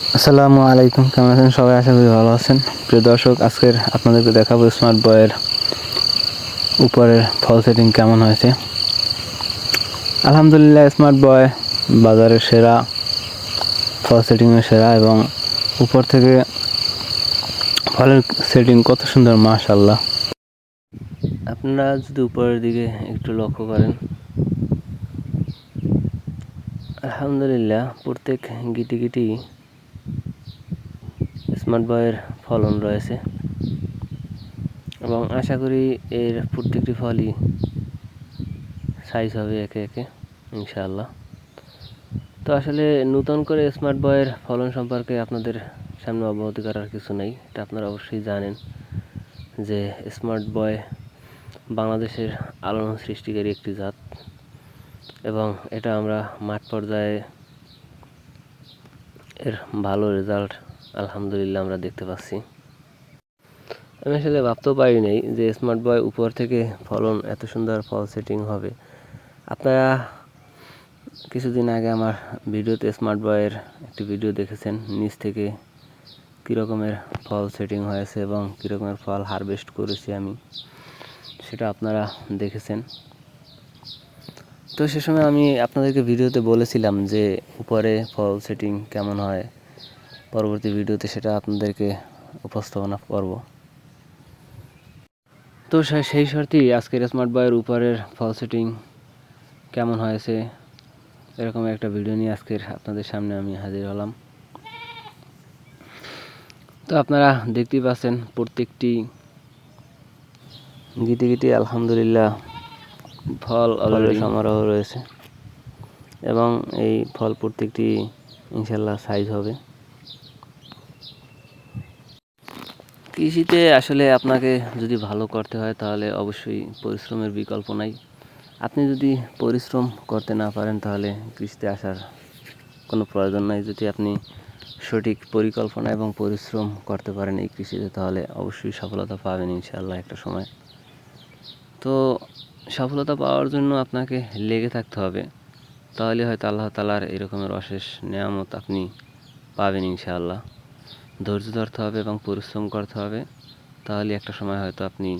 আসসালামু আলাইকুম, কেমন আছেন? সবাই আশা করি ভালো আছেন। প্রিয় দর্শক, আজকের আপনাদেরকে দেখাবো স্মার্ট বয়ের উপরের ফল সেটিং কেমন হয়েছে। আলহামদুলিল্লাহ স্মার্ট বয় বাজারের সেরা ফল সেটিংয়ের সেরা এবং উপর থেকে ফলের সেটিং কত সুন্দর মাশাল্লাহ আপনারা যদি উপরের দিকে একটু লক্ষ্য করেন, আলহামদুলিল্লাহ প্রত্যেক গিটি গিটি স্মার্ট বয়ের ফলন রয়েছে। এবং আশা করি এর প্রত্যেকটি ফলই সাইজ হবে একে একে, ইনশাআল্লাহ। তো আসলে নতুন করে স্মার্ট বয়ের ফলন সম্পর্কে আপনাদের সামনে অবগতি করার কিছু নেই। এটা আপনারা অবশ্যই জানেন যে স্মার্ট বয় বাংলাদেশের আলোড়ন সৃষ্টিকারী একটি জাত। এবং এটা আমরা মাঠ পর্যায়ে এর ভালো রেজাল্ট আলহামদুলিল্লাহ আমরা দেখতে পাচ্ছি। আমি আসলে ভাবতেও পারি নাই যে স্মার্ট বয় উপর থেকে ফলন এত সুন্দর ফল সেটিং হবে। আপনারা কিছুদিন আগে আমার ভিডিওতে স্মার্ট বয়ের একটি ভিডিও দেখেছেন, নিচ থেকে কীরকমের ফল সেটিং হয়েছে এবং কী রকমের ফল হারভেস্ট করেছি আমি, সেটা আপনারা দেখেছেন। তো সে সময় আমি আপনাদেরকে ভিডিওতে বলেছিলাম যে উপরে ফল সেটিং কেমন হয় পরবর্তী ভিডিওতে সেটা আপনাদেরকে উপস্থাপনা করব। তো সেই শর্তেই আজকের স্মার্ট বয়ের উপরের ফল সেটিং কেমন হয়েছে? এরকম একটা ভিডিও নিয়ে আজকের আপনাদের সামনে আমি হাজির হলাম। তো আপনারা দেখতেই পাচ্ছেন প্রত্যেকটি গিটি গিটি আলহামদুলিল্লাহ ফল অলরেডি সমারোহ রয়েছে। এবং এই ফল প্রত্যেকটি ইনশাল্লাহ সাইজ হবে। কৃষিতে আসলে আপনাকে যদি ভালো করতে হয়, তাহলে অবশ্যই পরিশ্রমের বিকল্প নাই। আপনি যদি পরিশ্রম করতে না পারেন, তাহলে কৃষিতে আসার কোনো প্রয়োজন নাই। যদি আপনি সঠিক পরিকল্পনা এবং পরিশ্রম করতে পারেন এই কৃষিতে, তাহলে অবশ্যই সফলতা পাবেন ইনশাআল্লাহ একটা সময়। তো সফলতা পাওয়ার জন্য আপনাকে লেগে থাকতে হবে। তাহলে হয়তো আল্লাহ তালার এরকমের অশেষ নিয়ামত আপনি পাবেন ইনশাআল্লাহ। ধৈর্য ধরতে হবে এবং পরিশ্রম করতে হবে, তাহলে একটা সময় হয়তো আপনি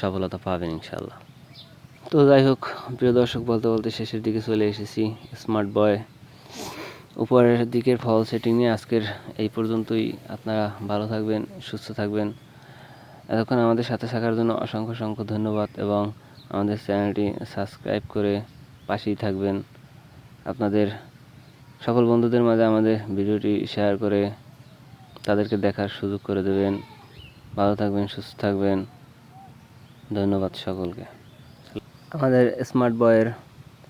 সফলতা পাবেন ইনশাল্লাহ তো যাই হোক, প্রিয় দর্শক, বলতে বলতে শেষের দিকে চলে এসেছি। স্মার্ট বয়, উপরের দিকের ফল সেটিং নিয়ে আজকের এই পর্যন্তই। আপনারা ভালো থাকবেন, সুস্থ থাকবেন। এতক্ষণ আমাদের সাথে থাকার জন্য অসংখ্য অসংখ্য ধন্যবাদ এবং আমাদের চ্যানেলটি সাবস্ক্রাইব করে পাশেই থাকবেন। আপনাদের সকল বন্ধুদের মাঝে আমাদের ভিডিওটি শেয়ার করে তাদেরকে দেখার সুযোগ করে দেবেন। ভালো থাকবেন, সুস্থ থাকবেন। ধন্যবাদ সকলকে। আমাদের স্মার্ট বয়ের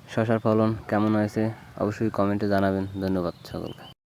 শশার ফলন কেমন হয়েছে? অবশ্যই কমেন্টে জানাবেন। ধন্যবাদ সকলকে।